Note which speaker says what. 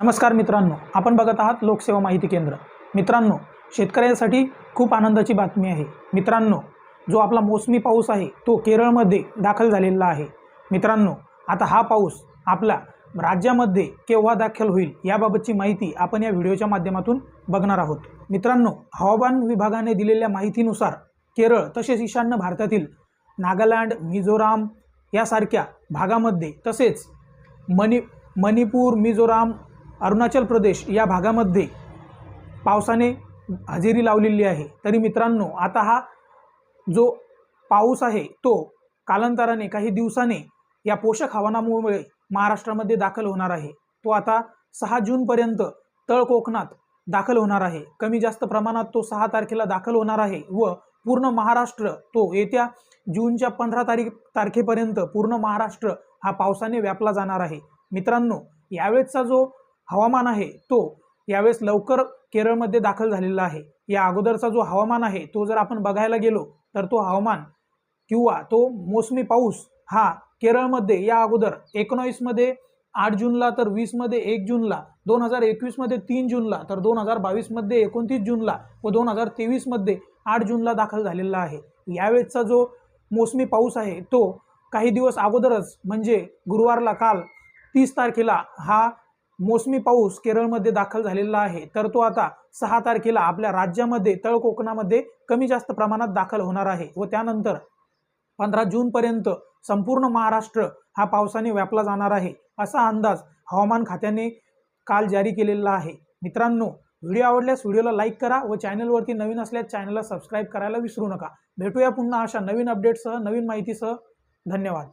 Speaker 1: नमस्कार मित्रांनो आपण बघत आहात लोकसेवा माहिती केंद्र. मित्रांनो शेतकऱ्यांसाठी खूप आनंदाची बातमी आहे. मित्रांनो जो आपला मोसमी पाऊस आहे तो केरळमध्ये दाखल झालेला आहे. मित्रांनो आता हा पाऊस आपला राज्यामध्ये केव्हा दाखल होईल याबाबतची माहिती आपण या व्हिडिओच्या माध्यमातून बघणार आहोत. मित्रांनो हवामान विभागाने दिलेल्या माहितीनुसार केरळ तसेच ईशान्य भारतातील नागालँड मिझोराम यासारख्या भागामध्ये तसेच मणि मणिपूर मिझोराम अरुणाचल प्रदेश या भागामध्ये पावसाने हजेरी लावलेली आहे. तरी मित्रांनो आता हा जो पाऊस आहे तो कालांतराने काही दिवसाने या पोषक हवामानामुळे महाराष्ट्रामध्ये दाखल होणार आहे. तो आता सहा जूनपर्यंत तळ कोकणात दाखल होणार आहे. कमी जास्त प्रमाणात तो सहा तारखेला दाखल होणार आहे व पूर्ण महाराष्ट्र तो येत्या जूनच्या पंधरा तारीख तारखेपर्यंत पूर्ण महाराष्ट्र हा पावसाने व्यापला जाणार आहे. मित्रांनो यावेळेसचा जो हवामान आहे तो यावेळेस लवकर केरळमध्ये दाखल झालेला आहे. या अगोदरचा जो हवामान आहे तो जर आपण बघायला गेलो तर तो हवामान किंवा तो मोसमी पाऊस हा केरळमध्ये या अगोदर एकोणावीसमध्ये आठ जूनला तर वीसमध्ये एक जूनला दोन हजार एकवीसमध्ये तीन जूनला तर दोन हजार बावीसमध्ये एकोणतीस जूनला व दोन हजार तेवीसमध्ये आठ जूनला दाखल झालेला आहे. यावेळेसचा जो मोसमी पाऊस आहे तो काही दिवस अगोदरच म्हणजे गुरुवारला काल तीस तारखेला हा मोसमी पाऊस केरळमध्ये दाखल झालेला आहे. तर तो आता सहा तारखेला आपल्या राज्यामध्ये तळ कोकणामध्ये कमी जास्त प्रमाणात दाखल होणार आहे व त्यानंतर पंधरा जूनपर्यंत संपूर्ण महाराष्ट्र हा पावसाने व्यापला जाणार आहे असा अंदाज हवामान खात्याने काल जारी केलेला आहे. मित्रांनो व्हिडिओ आवडल्यास व्हिडिओला लाईक करा व चॅनलवरती नवीन असल्यास चॅनलला सबस्क्राईब करायला विसरू नका. भेटूया पुन्हा अशा नवीन अपडेटसह नवीन माहितीसह. धन्यवाद.